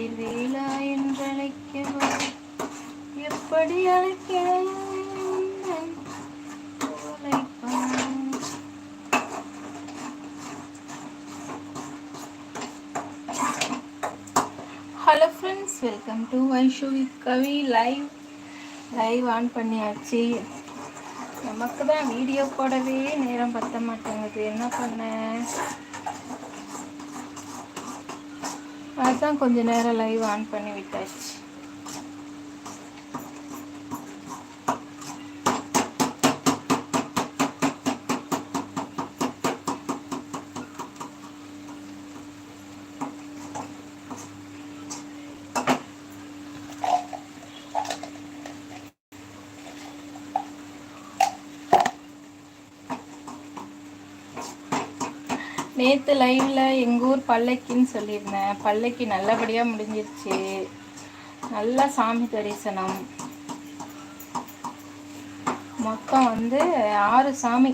கதிர்வேலா என்றழைக்கவா எப்படி அழைக்கிறேன் உந்தன் hello friends welcome to Vaishu with Kavi live live on பண்ணியாச்சு. நமக்கு தான் வீடியோ போடவே நேரம் பத்த மாட்டேங்குது. என்ன பண்ண? அதான் கொஞ்சம் நேரம் லைவ் ஆன் பண்ணி விட்டாச்சு. நேற்று லைவில் எங்கள் ஊர் பல்லக்கின்னு சொல்லியிருந்தேன். பல்லக்கி நல்லபடியாக முடிஞ்சிருச்சு. நல்லா சாமி தரிசனம். மொத்தம் வந்து ஆறு சாமி.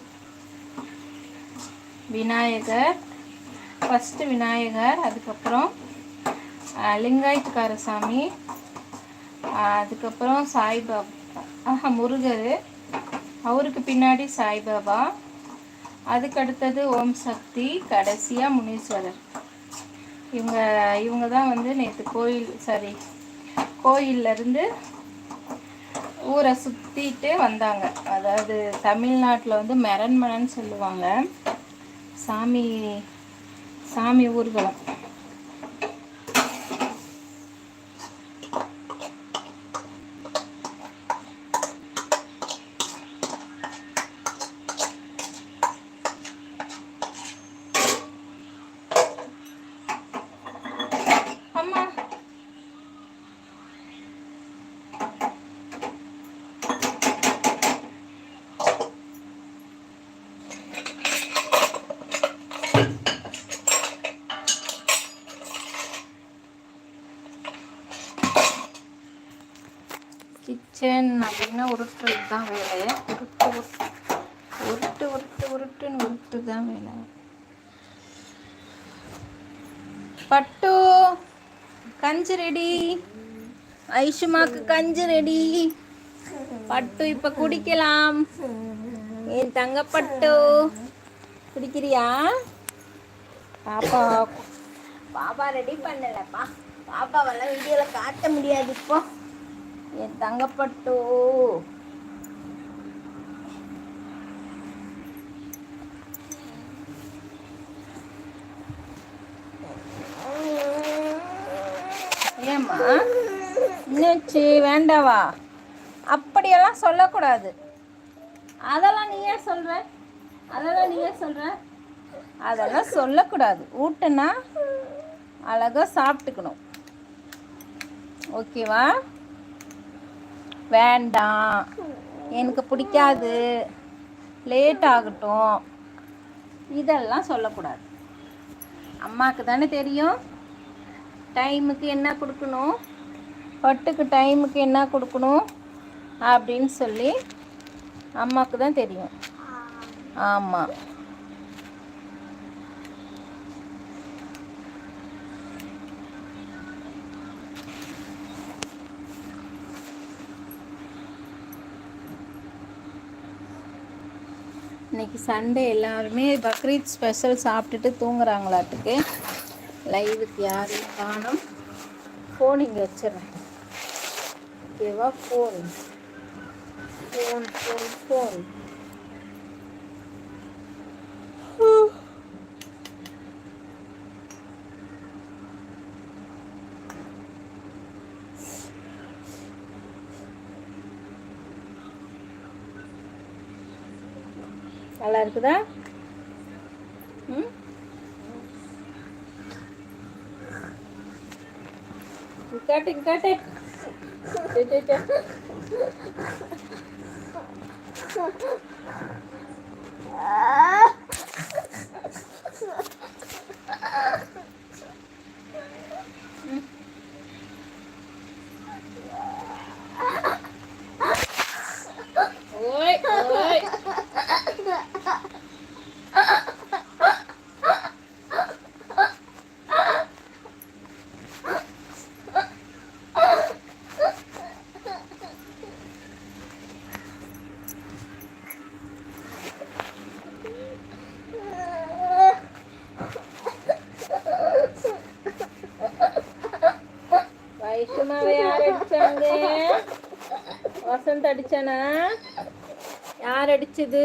விநாயகர் ஃபஸ்ட்டு விநாயகர் அதுக்கப்புறம் லிங்காயத்துக்கார சாமி அதுக்கப்புறம் சாய்பாபா ஆஹா முருகர். அவருக்கு பின்னாடி சாய்பாபா. அதுக்கு அடுத்தது ஓம் சக்தி கடைசியாக முனீஸ்வரர். இவங்க இவங்க தான் வந்து நேற்று கோயில் சாரி கோயில்லேருந்து ஊரை சுற்றிட்டு வந்தாங்க. அதாவது தமிழ்நாட்டில் வந்து மெரண்மனன்னு சொல்லுவாங்க. சாமி சாமி ஊர்வலம் அம்மா கிச்சன் அப்படின்னா உருட்டுறது தான் வேலை. உருட்டு உருட்டு. உருட்டு உருட்டு உருட்டுன்னு உருட்டு தான் வேலை. பட்டு கஞ்சி ரெடி. ஐஷுமாக்கு கஞ்சி ரெடி. பட்டு இப்ப குடிக்கலாம். என் தங்க பட்டு குடிக்கிறியா? பாப்பா பாப்பா ரெடி பண்ணலப்பா. பாப்பாவெல்லாம் வீடியோவில் காட்ட முடியாது இப்போ. என் தங்கப்பட்டு. ஏம்மா இன்னச்சு வேண்டாவா? அப்படியெல்லாம் சொல்லக்கூடாது. அதெல்லாம் நீ ஏன் சொல்ற? அதெல்லாம் நீ ஏன் சொல்ற? அதெல்லாம் சொல்லக்கூடாது. ஊட்டுனா அழகாக சாப்பிட்டுக்கணும். ஓகேவா? வேண்டாம். எனக்கு பிடிக்காது. லேட் ஆகட்டும். இதெல்லாம் சொல்லக்கூடாது. அம்மாவுக்கு தானே தெரியும். டைமுக்கு என்ன கொடுக்கணும்? பட்டுக்கு டைமுக்கு என்ன கொடுக்கணும்? அப்படின்னு சொல்லி அம்மாவுக்கு தான் தெரியும். ஆமாம் இன்றைக்கி சண்டே எல்லாருமே பக்ரீத் ஸ்பெஷல் சாப்பிட்டுட்டு தூங்குறாங்களாட்டுக்கு. லைவுக்கு யாரையும் காணும் ஃபோன் இங்கே வச்சிடறேன். ஓகேவா ஃபோன் ஃபோன் ஃபோன் ஃபோன் நல்லா இருக்குதா ம் காட்டு காட்டு ஓய் ஓய் வைஷ்ணமாவை யார் அடிச்சாங்க வசந்த் அடிச்சானா? யார் அடிச்சது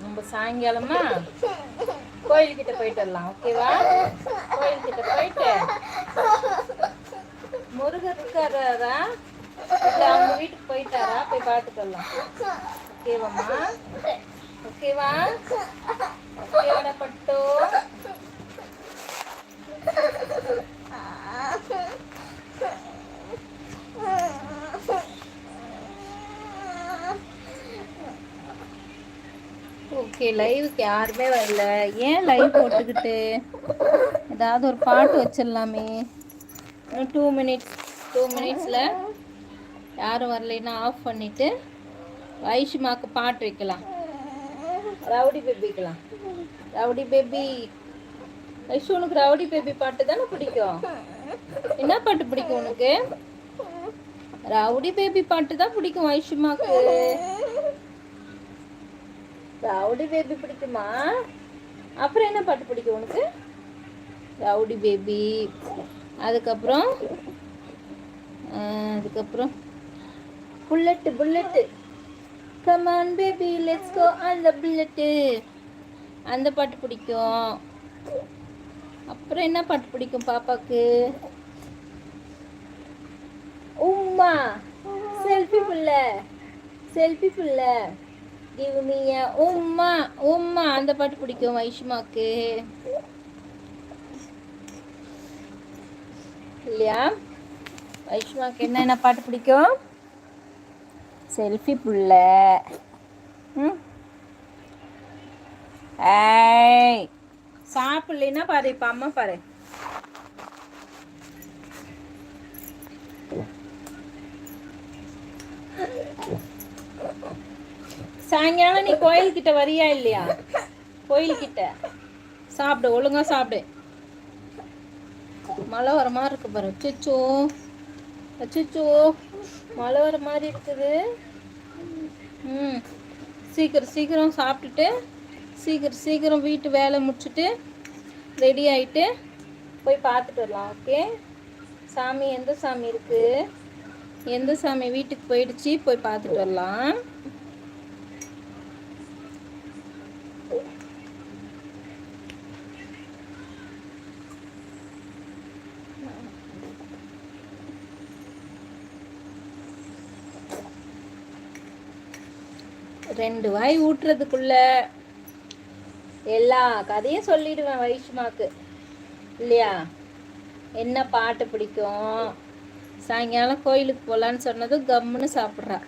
நம்ம சாயங்காலமா கோயில்கிட்ட போயிட்டு வரலாம் ஓகேவா? கோயில்கிட்ட போயிட்டு முருகர் இருக்காரா இல்ல அவங்க வீட்டுக்கு போயிட்டாரா? போய் பார்த்துட்டு வரலாம். ஓகேவாம்மா? ஓகேவா? ஓகேவாடா பட்டு. ஓகே லைவுக்கு யாருமே வரல. ஏன் லைவ் போட்டுக்கிட்டு? ஏதாவது ஒரு பாட்டு வச்சிடலாமே. டூ மினிட்ஸ் டூ மினிட்ஸில் யாரும் வரலைன்னா ஆஃப் பண்ணிவிட்டு வைஷ்மாக்கு பாட்டு வைக்கலாம். ரவுடி பேபிக்கலாம். Rowdy baby. வைஷு உனக்கு ரவுடி பேபி பாட்டு தானே பிடிக்கும்? என்ன பாட்டு பிடிக்கும் உனக்கு? ரவுடி பேபி பாட்டு தான் பிடிக்கும் வைஷுமாக்கு. ரவுடி பேபி பிடிக்குமா? அப்புறம் என்ன பாட்டு பிடிக்கும் உனக்கு? Rowdy baby. அதுக்கப்புறம் அதுக்கப்புறம் bullet bullet. Come on baby let's go அந்த புல்லட்டு அந்த பாட்டு பிடிக்கும். அப்புறம் என்ன பாட்டு பிடிக்கும் பாப்பாக்கு? உம்மா. செல்ஃபி புள்ள செல்ஃபி புள்ள கிவ் மீ உம்மா உம்மா அந்த பாட்டு பிடிக்கும் வைஷ்மாக்கு. இல்லையா? வைஷ்மாக்கு என்ன என்ன பாட்டு பிடிக்கும்? செல்ஃபி புள்ள. ம்? ஏய் சாப்பிடலைன்னா பாரு இப்போ அம்மா பாரு. சாயங்காலம் நீ கோயில்கிட்ட வரியா இல்லையா? கோயில்கிட்ட. சாப்பிடு ஒழுங்கா சாப்பிடு. மழை வர மாதிரி இருக்கு பாரு. அச்சோ அச்சோ மழை வர மாதிரி இருக்குது. ம். சீக்கிரம் சீக்கிரம் சாப்பிட்டுட்டு சீக்கிரம் சீக்கிரம் வீட்டு வேலை முடிச்சுட்டு ரெடி ஆயிட்டு போய் பார்த்துட்டு வரலாம் ஓகே சாமி எந்த சாமி இருக்கு? எந்த சாமி வீட்டுக்கு போயிடுச்சு? போய் பார்த்துட்டு வரலாம். ரெண்டு வாய் ஊட்டுறதுக்குள்ள எல்லா கதையும் சொல்லிடுவேன் வைஷ்மாக்கு. இல்லையா? என்ன பாட்டு பிடிக்கும்? சாயங்காலம் கோயிலுக்கு போகலான்னு சொன்னதும் கம்முன்னு சாப்பிட்றா.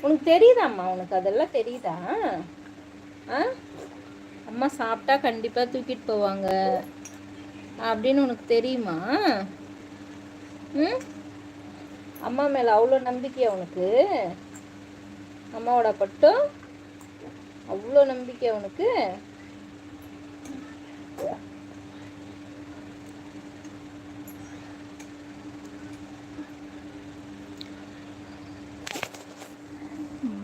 உனக்கு தெரியுதாம்மா? உனக்கு அதெல்லாம் தெரியுதா? ஆ? அம்மா சாப்பிட்டா கண்டிப்பாக தூக்கிட்டு போவாங்க. அப்படின்னு உனக்கு தெரியுமா? ம்? அம்மா மேலே அவ்வளோ நம்பிக்கையா உனக்கு? அம்மாவோட பட்டும் அவ்வளோ நம்பிக்கை உனக்கு.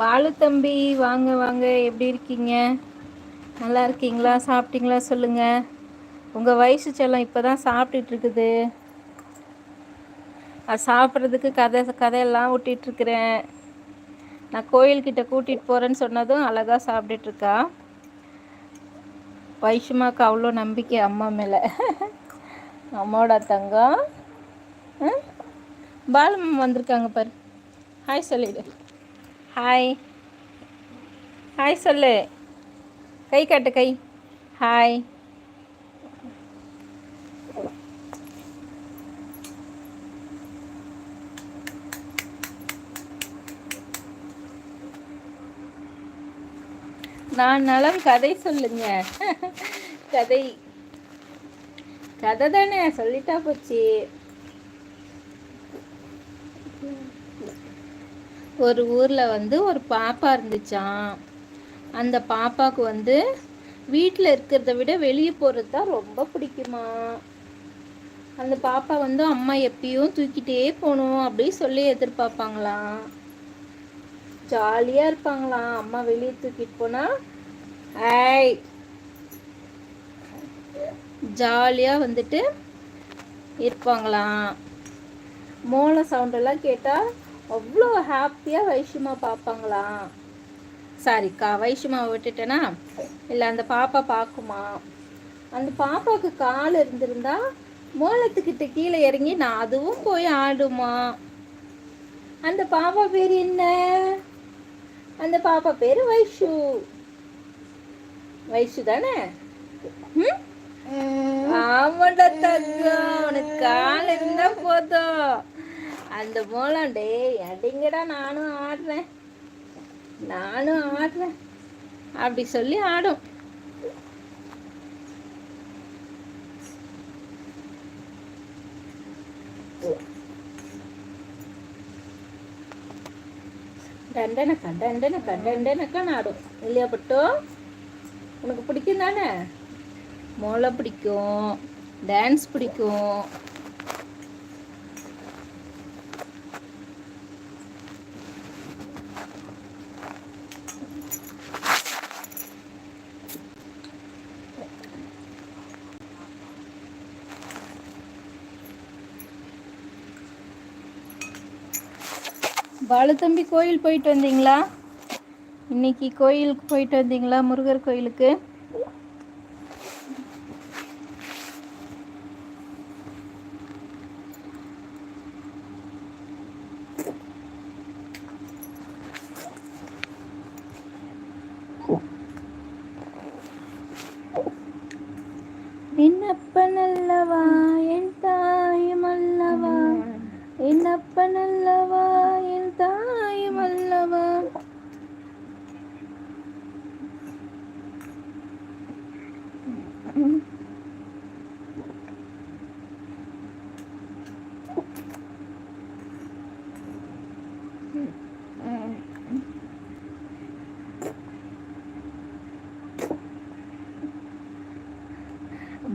பாலு தம்பி வாங்க வாங்க. எப்படி இருக்கீங்க? நல்லா இருக்கீங்களா? சாப்பிட்டீங்களா? சொல்லுங்கள் உங்கள் வயசு செல்லம் இப்போ தான் சாப்பிட்டுட்டு இருக்குது. அது சாப்பிட்றதுக்கு கதை கதையெல்லாம் விட்டிகிட்ருக்குறேன் நான் கோயில்கிட்ட கூட்டிகிட்டு போகிறேன்னு சொன்னதும் அழகாக சாப்பிட்டுட்ருக்கா வைஷுமாக்கு அவ்வளோ நம்பிக்கை அம்மா மேலே. அம்மாவோட தங்கம். பாலம்மா வந்திருக்காங்க பாரு. ஹாய் சொல்லிடு ஹாய் ஹாய் சொல்லு. கை காட்டு கை. ஹாய் நான் நலம் கதை சொல்லுங்க. கதை. கதை தானே சொல்லிட்டா போச்சு. ஒரு ஊரில் வந்து ஒரு பாப்பா இருந்துச்சான் அந்த பாப்பாவுக்கு வந்து வீட்டில் இருக்கிறத விட வெளியே போகிறது தான் ரொம்ப பிடிக்குமா அந்த பாப்பா வந்து அம்மா எப்பயும் தூக்கிட்டே போகணும் அப்படின்னு சொல்லி எதிர்பார்ப்பாங்களாம். ஜாலியாக இருப்பாங்களாம் அம்மா வெளியே தூக்கிட்டு போனால் ஐய் ஜாலியாக வந்துட்டு இருப்பாங்களாம் மோள சவுண்டெல்லாம் கேட்டால் அவ்வளோ ஹாப்பியாக வைஷ்யமா பார்ப்பாங்களாம் சாரிக்கா வைஷ்யமாவை விட்டுட்டேனா? இல்லை அந்த பாப்பா பார்க்குமா அந்த பாப்பாவுக்கு கால் இருந்திருந்தா மோளத்துக்கிட்ட கீழே இறங்கி நான் அதுவும் போய் ஆடுமா? அந்த பாப்பா பேர் என்ன? அந்த பாப்பா பேர் வைஷு. வைஷு தானே? ஆமாண்டா தங்கம். உனக்கு கால் இருந்தா போதும். அந்த மூலம் டே அடிங்கடா நானும் ஆடுறேன். நானும் ஆடுறேன். அப்படி சொல்லி ஆடும். டண்டனக்கா டண்டனக்கா டண்டனக்கா ஆடும் இல்லையா பட்டோ? உனக்கு பிடிக்கும் தானே மோளை பிடிக்கும் டான்ஸ் பிடிக்கும். பாலுத்தம்பி கோயில் போயிட்டு வந்தீங்களா? இன்னைக்கு கோயிலுக்கு போயிட்டு வந்தீங்களா முருகர் கோயிலுக்கு?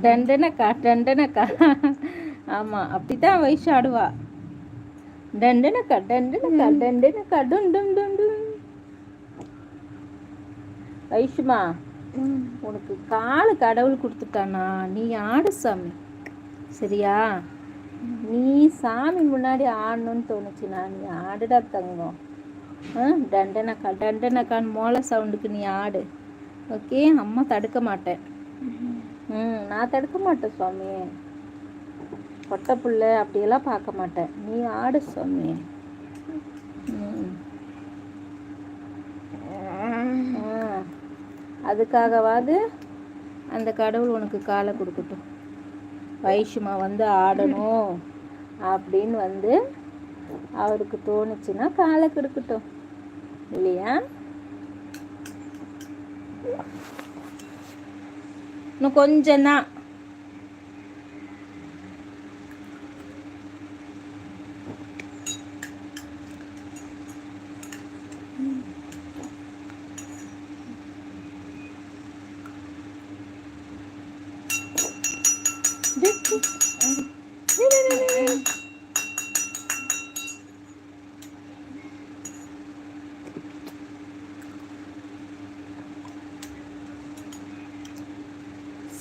டண்டனக்கா டண்டனக்கா ஆமாம் அப்படி தான் வயசு ஆடுவா டண்டனக்கா டண்டனக்கா டண்டனக்கா டும் டும் டும் டும். வைஷுமா உனக்கு காலு கடவுள் கொடுத்துட்டானா? நீ ஆடு சாமி. சரியா? நீ சாமி முன்னாடி ஆடணும்னு தோணுச்சுனா நீ ஆடுடா தங்கம். டண்டனக்கா டண்டனக்கான்னு மோள சவுண்டுக்கு நீ ஆடு. ஓகே அம்மா தடுக்க மாட்டேன். ம் நான் தடுக்க மாட்டேன் சுவாமி. பொட்டை புள்ள அப்படியெல்லாம் பார்க்க மாட்டேன். நீ ஆடு சுவாமி. ம். அதுக்காகவாது அந்த கடவுள் உனக்கு காலை கொடுக்கட்டும். வைஷுமா வந்து ஆடணும் அப்படின்னு வந்து அவருக்கு தோணுச்சுன்னா காலை கொடுக்கட்டும். இல்லையா? இன்னும் கொஞ்சம் தான்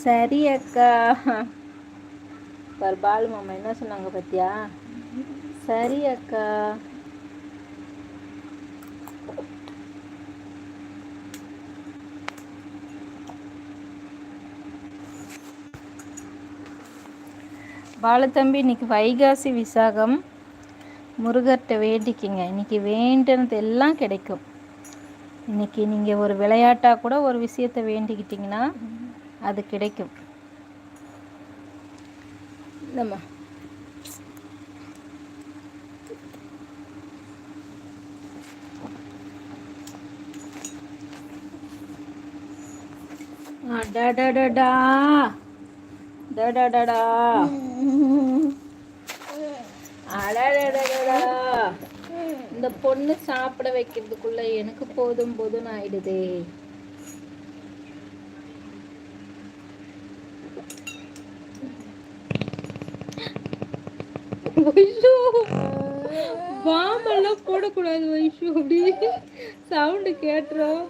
சரி அக்கா. பாரு பாலு மாமா என்ன சொன்னாங்க பத்தியா? சரி அக்கா. பாலத்தம்பி இன்னைக்கு வைகாசி விசாகம். முருகர்கிட்ட வேண்டிக்கிங்க. இன்னைக்கு வேண்டினது எல்லாம் கிடைக்கும். இன்னைக்கு நீங்கள் ஒரு விளையாட்டாக கூட ஒரு விஷயத்தை வேண்டிக்கிட்டிங்கன்னா அது கிடைக்கும். நம்ம டடடடா அடடடடா இந்த பொண்ணு சாப்பிட வைக்கிறதுக்குள்ள எனக்கு போதும் போதும்னு ஆயிடுதே வைஷு பாம்பெல்லாம் போடக்கூடாது வைஷு. அப்படி சவுண்டு கேட்டுரும்.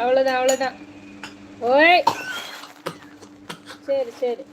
அவ்வளோதான் அவ்வளோதான் ஓய். சரி சரி.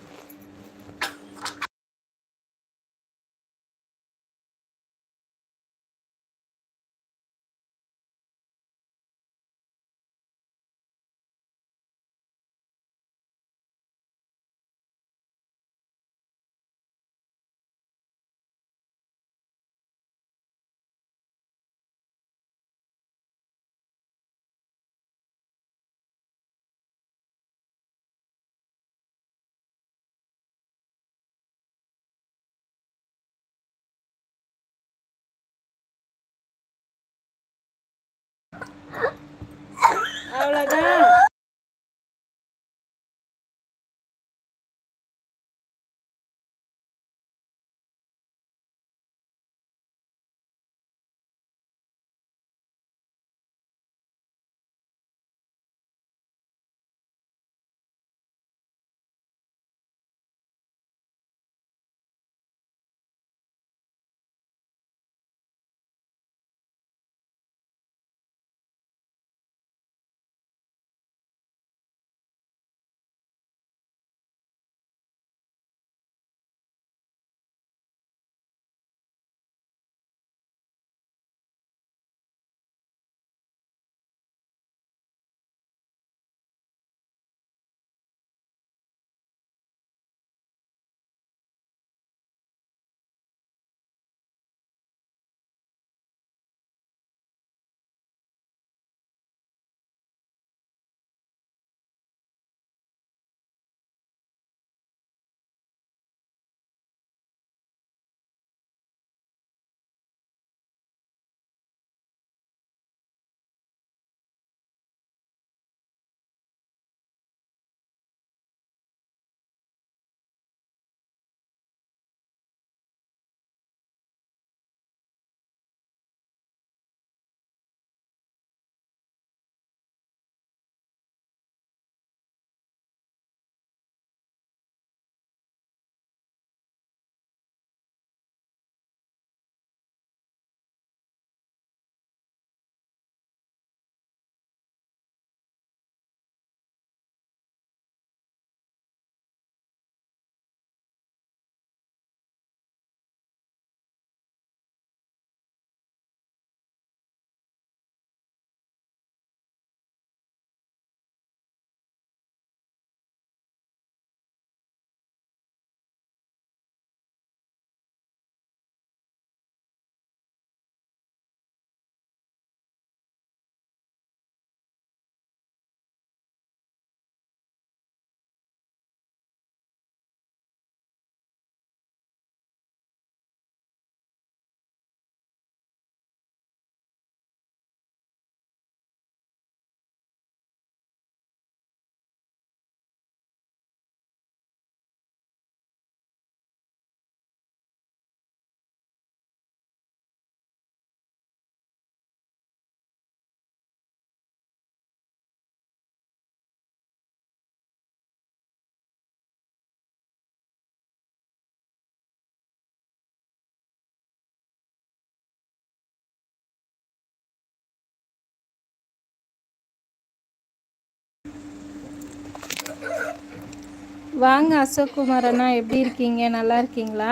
வாங்க அசோக் குமார் அண்ணா எப்படி இருக்கீங்க? நல்லா இருக்கீங்களா?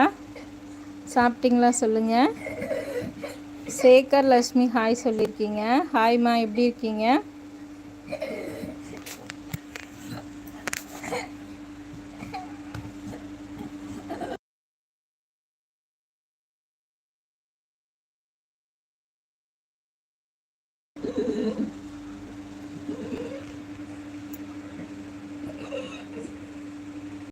சாப்பிட்டீங்களா சொல்லுங்க. சேகர் லக்ஷ்மி ஹாய் சொல்லியிருக்கீங்க. ஹாய்மா எப்படி இருக்கீங்க?